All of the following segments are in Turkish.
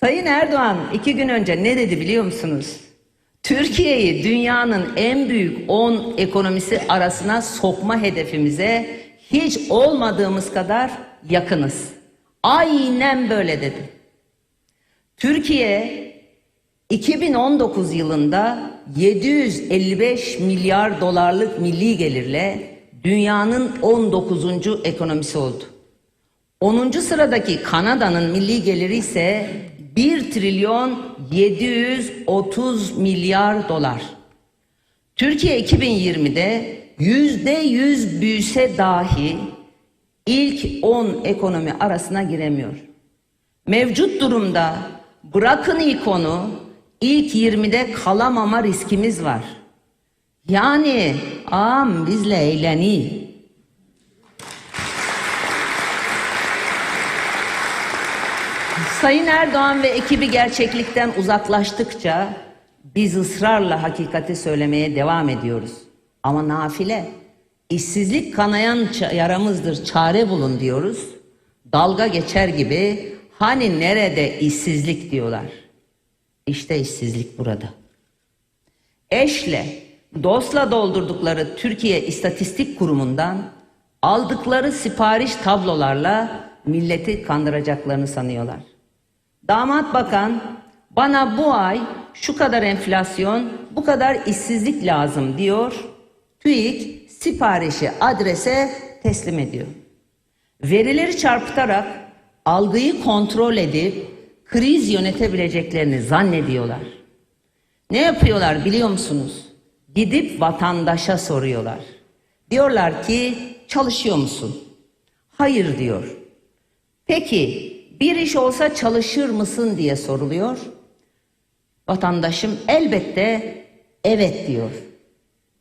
Sayın Erdoğan iki gün önce ne dedi biliyor musunuz? Türkiye'yi dünyanın en büyük 10 ekonomisi arasına sokma hedefimize hiç olmadığımız kadar yakınız. Aynen böyle dedi. Türkiye 2019 yılında 755 milyar dolarlık milli gelirle dünyanın 19. ekonomisi oldu. 10. sıradaki Kanada'nın milli geliri ise 1 trilyon 730 milyar dolar. Türkiye 2020'de yüzde yüz büyüse dahi ilk 10 ekonomi arasına giremiyor. Mevcut durumda bırakın ilk onu ilk 20'de kalamama riskimiz var. Yani am bizle eğleni. Sayın Erdoğan ve ekibi gerçeklikten uzaklaştıkça biz ısrarla hakikati söylemeye devam ediyoruz. Ama nafile, işsizlik kanayan yaramızdır çare bulun diyoruz. Dalga geçer gibi hani nerede işsizlik diyorlar. İşte işsizlik burada. Eşle, dostla doldurdukları Türkiye İstatistik Kurumu'ndan aldıkları sipariş tablolarla milleti kandıracaklarını sanıyorlar. Damat bakan bana bu ay şu kadar enflasyon, bu kadar işsizlik lazım diyor. TÜİK siparişi adrese teslim ediyor. Verileri çarpıtarak algıyı kontrol edip kriz yönetebileceklerini zannediyorlar. Ne yapıyorlar biliyor musunuz? Gidip vatandaşa soruyorlar. Diyorlar ki çalışıyor musun? Hayır diyor. Peki bir iş olsa çalışır mısın diye soruluyor. Vatandaşım elbette evet diyor.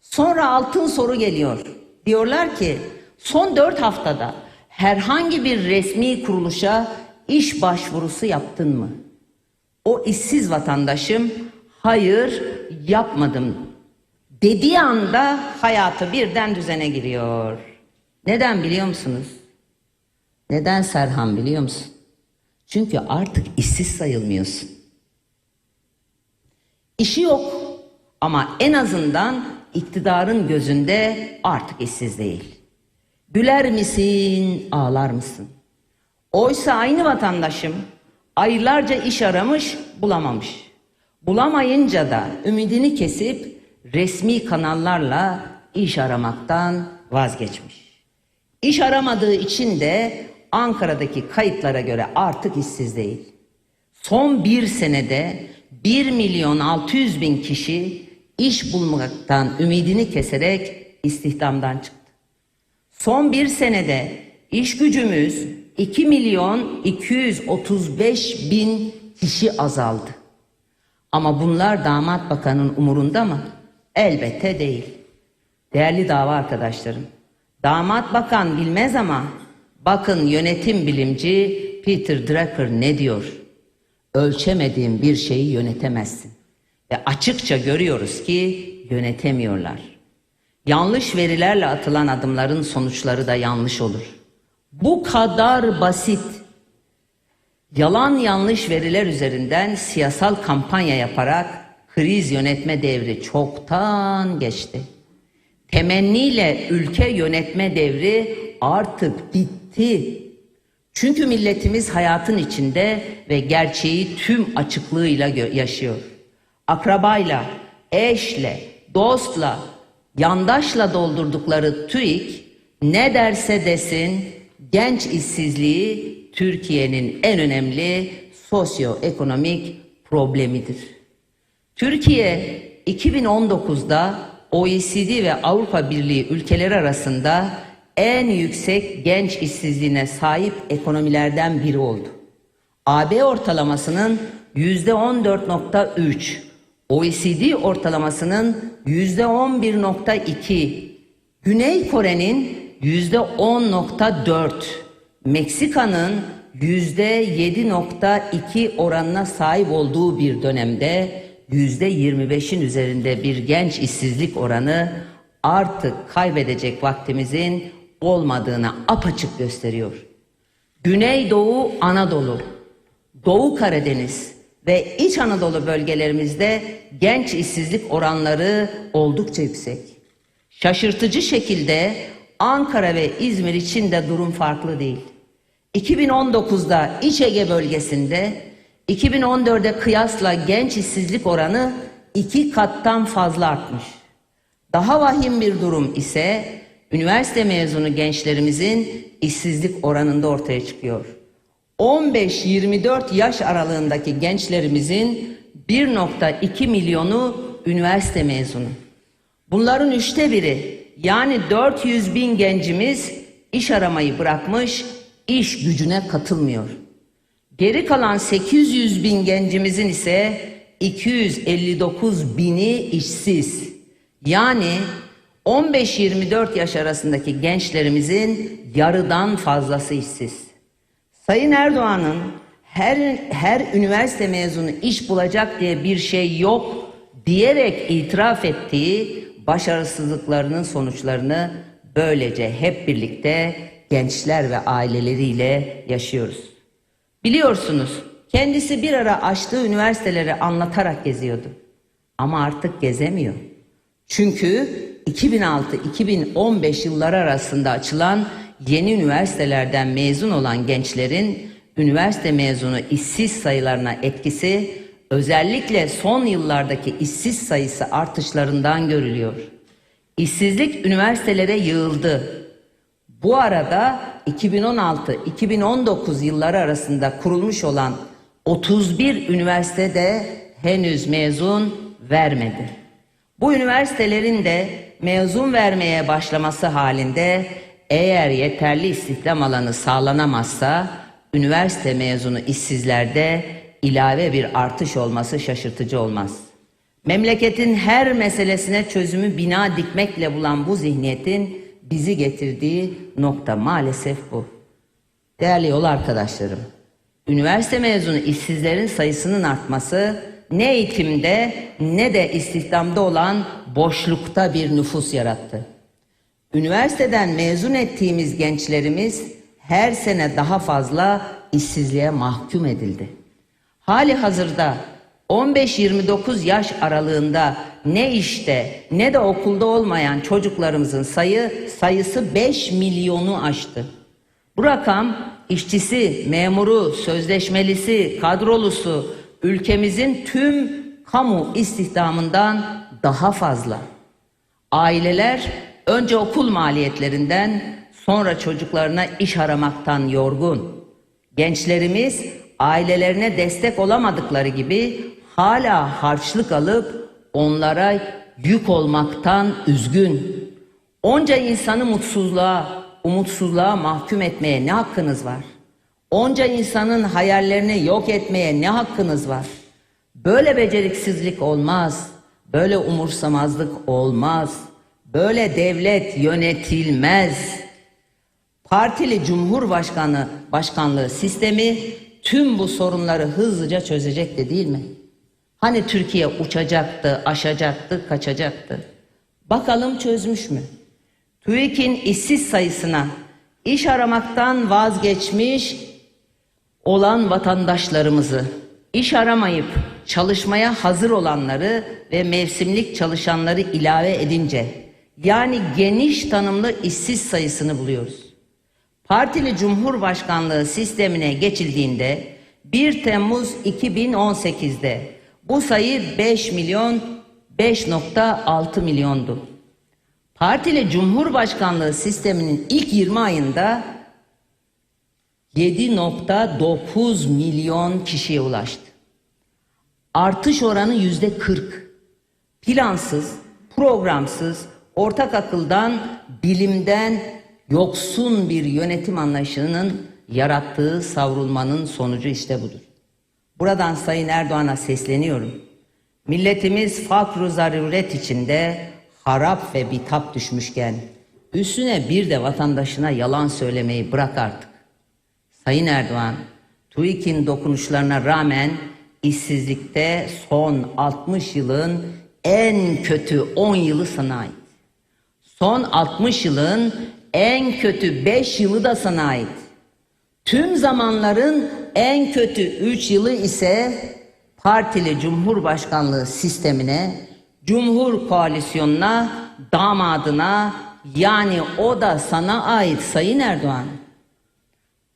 Sonra altın soru geliyor. Diyorlar ki son dört haftada herhangi bir resmi kuruluşa iş başvurusu yaptın mı? O işsiz vatandaşım hayır yapmadım dediği anda hayatı birden düzene giriyor. Neden biliyor musunuz? Neden Serhan biliyor musun? Çünkü artık işsiz sayılmıyorsun. İşi yok ama en azından iktidarın gözünde artık işsiz değil. Güler misin, ağlar mısın? Oysa aynı vatandaşım aylarca iş aramış, bulamamış. Bulamayınca da ümidini kesip resmi kanallarla iş aramaktan vazgeçmiş. İş aramadığı için de Ankara'daki kayıtlara göre artık işsiz değil. Son bir senede 1 milyon 600 bin kişi iş bulmaktan ümidini keserek istihdamdan çıktı. Son bir senede iş gücümüz 2 milyon 235 bin kişi azaldı. Ama bunlar damat bakanın umurunda mı? Elbette değil. Değerli dava arkadaşlarım, damat bakan bilmez ama bakın yönetim bilimci Peter Drucker ne diyor? Ölçemediğin bir şeyi yönetemezsin. Ve açıkça görüyoruz ki yönetemiyorlar. Yanlış verilerle atılan adımların sonuçları da yanlış olur. Bu kadar basit. Yalan yanlış veriler üzerinden siyasal kampanya yaparak kriz yönetme devri çoktan geçti. Temenniyle ülke yönetme devri artık bitti. Çünkü milletimiz hayatın içinde ve gerçeği tüm açıklığıyla yaşıyor. Akrabayla, eşle, dostla, yandaşla doldurdukları TÜİK ne derse desin genç işsizliği Türkiye'nin en önemli sosyoekonomik problemidir. Türkiye 2019'da OECD ve Avrupa Birliği ülkeleri arasında en yüksek genç işsizliğine sahip ekonomilerden biri oldu. AB ortalamasının yüzde 14.3, OECD ortalamasının yüzde 11.2, Güney Kore'nin yüzde 10.4, Meksika'nın yüzde 7.2 oranına sahip olduğu bir dönemde yüzde 25'in üzerinde bir genç işsizlik oranı artık kaybedecek vaktimizin olmadığını apaçık gösteriyor. Güneydoğu Anadolu, Doğu Karadeniz ve İç Anadolu bölgelerimizde genç işsizlik oranları oldukça yüksek. Şaşırtıcı şekilde Ankara ve İzmir için de durum farklı değil. 2019'da İç Ege bölgesinde 2014'e kıyasla genç işsizlik oranı iki kattan fazla artmış. Daha vahim bir durum ise üniversite mezunu gençlerimizin işsizlik oranında ortaya çıkıyor. 15-24 yaş aralığındaki gençlerimizin 1.2 milyonu üniversite mezunu. Bunların üçte biri yani 400 bin gencimiz iş aramayı bırakmış, iş gücüne katılmıyor. Geri kalan 800 bin gencimizin ise 259 bini işsiz. Yani 15-24 yaş arasındaki gençlerimizin yarıdan fazlası işsiz. Sayın Erdoğan'ın her, her üniversite mezunu iş bulacak diye bir şey yok diyerek itiraf ettiği başarısızlıklarının sonuçlarını böylece hep birlikte gençler ve aileleriyle yaşıyoruz. Biliyorsunuz kendisi bir ara açtığı üniversiteleri anlatarak geziyordu. Ama artık gezemiyor. Çünkü 2006-2015 yılları arasında açılan yeni üniversitelerden mezun olan gençlerin üniversite mezunu işsiz sayılarına etkisi özellikle son yıllardaki işsiz sayısı artışlarından görülüyor. İşsizlik üniversitelere yığıldı. Bu arada 2016-2019 yılları arasında kurulmuş olan 31 üniversite de henüz mezun vermedi. Bu üniversitelerin de mezun vermeye başlaması halinde eğer yeterli istihdam alanı sağlanamazsa üniversite mezunu işsizlerde ilave bir artış olması şaşırtıcı olmaz. Memleketin her meselesine çözümü bina dikmekle bulan bu zihniyetin bizi getirdiği nokta maalesef bu. Değerli yol arkadaşlarım, üniversite mezunu işsizlerin sayısının artması ne eğitimde ne de istihdamda olan boşlukta bir nüfus yarattı. Üniversiteden mezun ettiğimiz gençlerimiz her sene daha fazla işsizliğe mahkum edildi. Hali hazırda 15-29 yaş aralığında ne işte ne de okulda olmayan çocuklarımızın sayı sayısı 5 milyonu aştı. Bu rakam işçisi, memuru, sözleşmelisi, kadrolusu ülkemizin tüm kamu istihdamından daha fazla. Aileler önce okul maliyetlerinden sonra çocuklarına iş aramaktan yorgun. Gençlerimiz ailelerine destek olamadıkları gibi hala harçlık alıp onlara yük olmaktan üzgün. Onca insanı mutsuzluğa, umutsuzluğa mahkum etmeye ne hakkınız var? Onca insanın hayallerini yok etmeye ne hakkınız var? Böyle beceriksizlik olmaz. Böyle umursamazlık olmaz. Böyle devlet yönetilmez. Partili Cumhurbaşkanı başkanlığı sistemi tüm bu sorunları hızlıca çözecekti değil mi? Hani Türkiye uçacaktı, aşacaktı, kaçacaktı. Bakalım çözmüş mü? TÜİK'in işsiz sayısına iş aramaktan vazgeçmiş olan vatandaşlarımızı, iş aramayıp çalışmaya hazır olanları ve mevsimlik çalışanları ilave edince yani geniş tanımlı işsiz sayısını buluyoruz. Partili Cumhurbaşkanlığı sistemine geçildiğinde 1 Temmuz 2018'de bu sayı 5 milyon 5.6 milyondu. Partili Cumhurbaşkanlığı sisteminin ilk 20 ayında 7.9 milyon kişiye ulaştı. Artış oranı yüzde 40. Plansız, programsız, ortak akıldan, bilimden yoksun bir yönetim anlayışının yarattığı savrulmanın sonucu işte budur. Buradan Sayın Erdoğan'a sesleniyorum. Milletimiz fakru zaruret içinde harap ve bitap düşmüşken üstüne bir de vatandaşına yalan söylemeyi bırak artık. Sayın Erdoğan, TÜİK'in dokunuşlarına rağmen işsizlikte son 60 yılın en kötü 10 yılı sana ait. Son 60 yılın en kötü 5 yılı da sana ait. Tüm zamanların en kötü 3 yılı ise partili cumhurbaşkanlığı sistemine, cumhur koalisyonuna, damadına yani o da sana ait Sayın Erdoğan.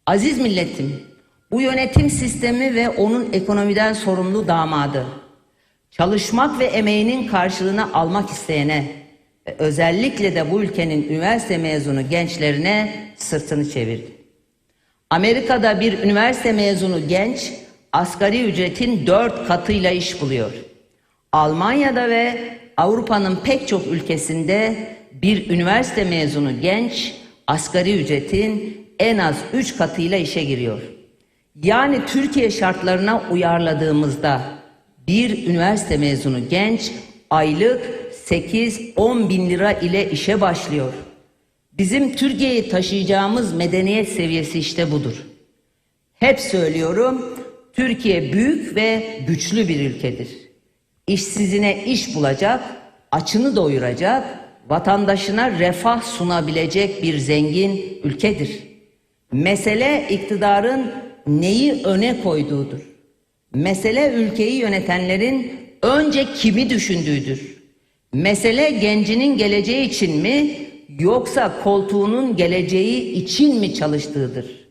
Aziz milletim, bu yönetim sistemi ve onun ekonomiden sorumlu damadı, çalışmak ve emeğinin karşılığını almak isteyene ve özellikle de bu ülkenin üniversite mezunu gençlerine sırtını çevirdi. Amerika'da bir üniversite mezunu genç asgari ücretin dört katıyla iş buluyor. Almanya'da ve Avrupa'nın pek çok ülkesinde bir üniversite mezunu genç asgari ücretin en az üç katıyla işe giriyor. Yani Türkiye şartlarına uyarladığımızda bir üniversite mezunu genç aylık 8-10 bin lira ile işe başlıyor. Bizim Türkiye'yi taşıyacağımız medeniyet seviyesi işte budur. Hep söylüyorum, Türkiye büyük ve güçlü bir ülkedir. İşsizine iş bulacak, açını doyuracak, vatandaşına refah sunabilecek bir zengin ülkedir. Mesele iktidarın neyi öne koyduğudur. Mesele ülkeyi yönetenlerin önce kimi düşündüğüdür. Mesele gencinin geleceği için mi yoksa koltuğunun geleceği için mi çalıştığıdır.